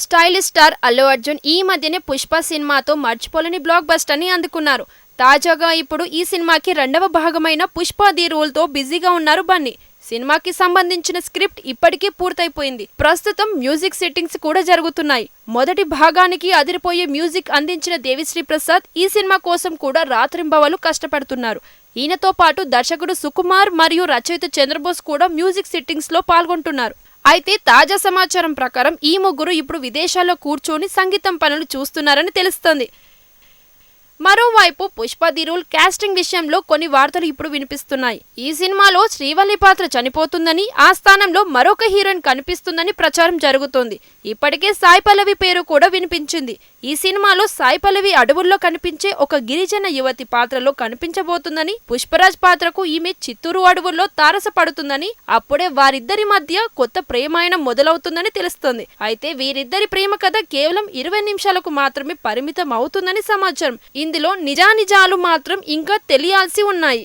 Stylish star Allu Arjun ఈ మధ్యనే పుష్ప సినిమాతో మర్చిపోలేని బ్లాక్ బస్టర్ని అందుకున్నారు. తాజాగా ఇప్పుడు ఈ సినిమాకి రెండవ భాగమైన పుష్ప ది రోల్తో బిజీగా ఉన్నారు బన్నీ. సినిమాకి సంబంధించిన స్క్రిప్ట్ ఇప్పటికీ పూర్తయిపోయింది. ప్రస్తుతం మ్యూజిక్ సెట్టింగ్స్ కూడా జరుగుతున్నాయి. మొదటి భాగానికి అదిరిపోయే మ్యూజిక్ అందించిన దేవిశ్రీ ప్రసాద్ ఈ సినిమా కోసం కూడా రాత్రింబవలు కష్టపడుతున్నారు. ఈయనతో పాటు దర్శకుడు సుకుమార్ మరియు రచయిత చంద్రబోస్ కూడా మ్యూజిక్ సిట్టింగ్స్లో పాల్గొంటున్నారు. అయితే తాజా సమాచారం ప్రకారం ఈ ముగ్గురు ఇప్పుడు విదేశాల్లో కూర్చొని సంగీతం పనులు చూస్తున్నారని తెలుస్తోంది. మరోవైపు పుష్ప దిరుల్ క్యాస్టింగ్ కాస్టింగ్ విషయంలో కొన్ని వార్తలు ఇప్పుడు వినిపిస్తున్నాయి. ఈ సినిమాలో శ్రీవల్లి పాత్ర చనిపోతుందని ఆ స్థానంలో మరొక హీరోయిన్ కనిపిస్తుందని ప్రచారం జరుగుతోంది. ఇప్పటికే సాయి పల్లవి పేరు కూడా వినిపించింది. ఈ సినిమాలో సాయి పల్లవి అడవుల్లో కనిపించే ఒక గిరిజన యువతి పాత్రలో కనిపించబోతుందని పుష్పరాజ్ పాత్రకు ఈమె చిత్తూరు అడవుల్లో తారసపడుతుందని అప్పుడే వారిద్దరి మధ్య కొత్త ప్రేమాయణం మొదలవుతుందని తెలుస్తోంది. అయితే వీరిద్దరి ప్రేమ కథ కేవలం ఇరవై నిమిషాలకు మాత్రమే పరిమితం అవుతుందని సమాచారం ఇందులో నిజానిజాలు మాత్రం ఇంకా తెలియాల్సి ఉన్నాయి.